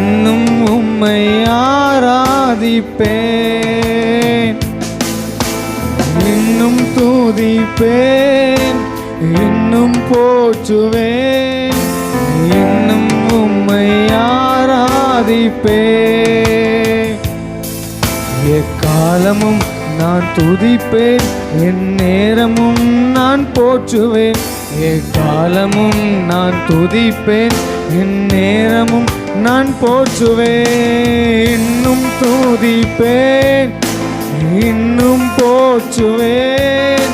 இன்னும் உம்மை ஆராதிப்பேன். இன்னும் தூதிப்பேன். இன்னும் போற்றுவேன். இன்னும் உம்மை ஆராதிப்பேன். எக்காலமும் நான் துதிப்பேன் என் நேரமும் நான் போற்றுவேன். எக்காலமும் நான் துதிப்பேன் என் நேரமும் நான் போற்றுவேன் இன்னும் துதிப்பேன் இன்னும் போற்றுவேன்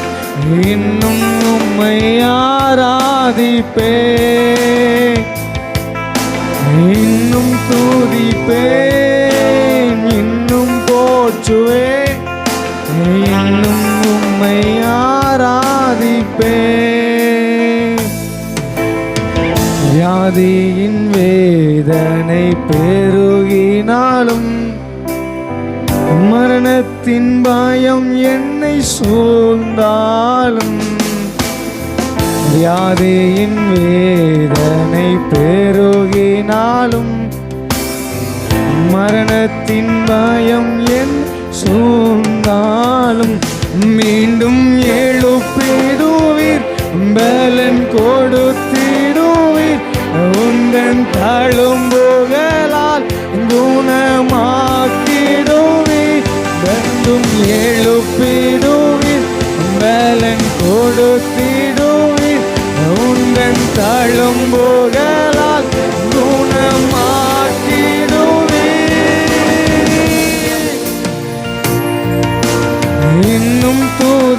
இன்னும் உம்மை ஆராதிப்பேன் இன்னும் துதிப்பேன். வியாதியின் வேதனை பெருகினாலும் மரணத்தின் பயம் என்னை சூழ்ந்தாலும் வியாதியின் வேதனை பெருகினாலும் மரணத்தின் பயம் என் சூழ்ந்தாலும்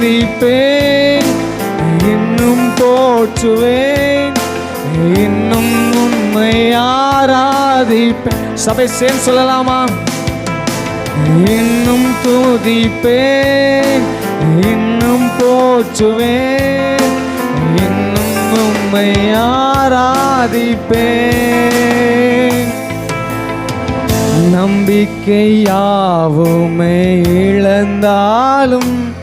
துதிப்பேன் இன்னும் போற்றுவேன் இன்னும் உண்மை ஆராதிப்பேன். சபை சேர்ந்து சொல்லலாமா? இன்னும் துதிப்பேன். இன்னும் போற்றுவேன். இன்னும் உண்மை ஆராதிப்பேன். நம்பிக்கை யாவுமே இழந்தாலும்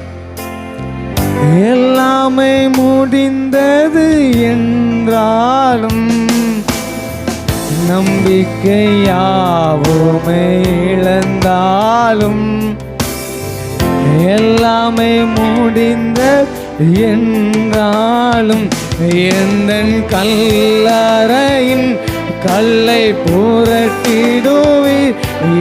எல்லாமே முடிந்தது என்றாலும் நம்பிக்கையாவுமே இழந்தாலும் எல்லாமே முடிந்த என்றாலும் எந்த கல்லறையின் கல்லை புரட்டிடுவி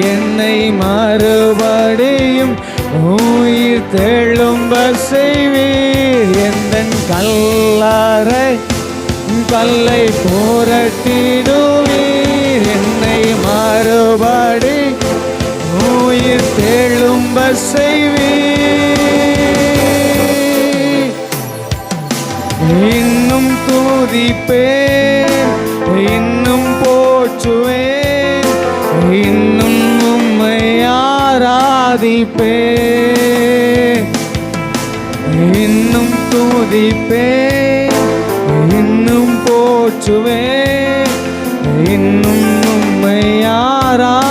என்னை மறுபடியும் உயிர் தெழும்ப செய்வீர் எந்த கல்லறை கல்லை போரட்டிடுவீர்? என்னை மறுபடி உயிர் தெழும்ப செய்வீர் இன்னும் துதிப்பேன் இன்னும் போற்றுவேன். துதிப்பே. இன்னும் துதிப்பே. இன்னும் போற்றுவே. இன்னும் உம்மை ஆராதிப்பேன்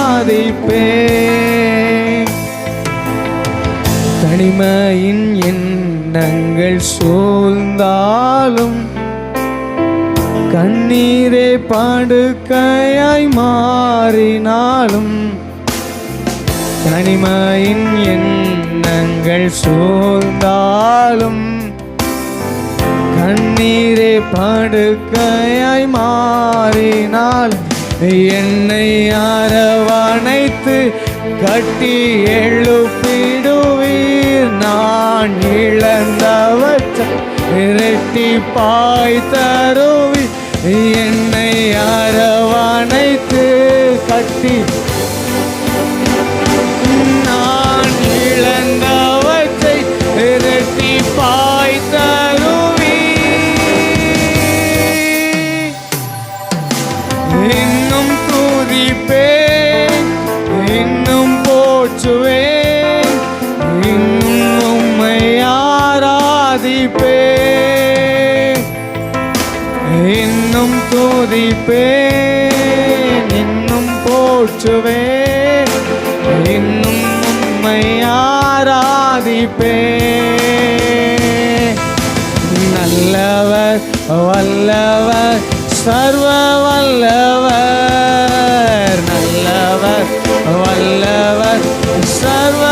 தனிமையின் எண்ணங்கள் சூழ்ந்தாலும் கண்ணீரே பாடுக்கையாய் மாறினாலும் தனிமையின் எண்ணங்கள் சூழ்ந்தாலும் கண்ணீரே படுக்கையாய் மாறினால் என்னை அரவணைத்து கட்டி எழுப்பிடுவீர். நான் இழந்தவற்றை இரட்டி பாய் தருவி என்னை அரவணைத்து கட்டி இன்னும் துதிப்பேன் இன்னும் போற்றுவேன் இன்னும் உம்மை ஆராதிப்பேன். நல்லவர் வல்லவர் சர்வ வல்லவர். நல்லவர் வல்லவர் சர்வ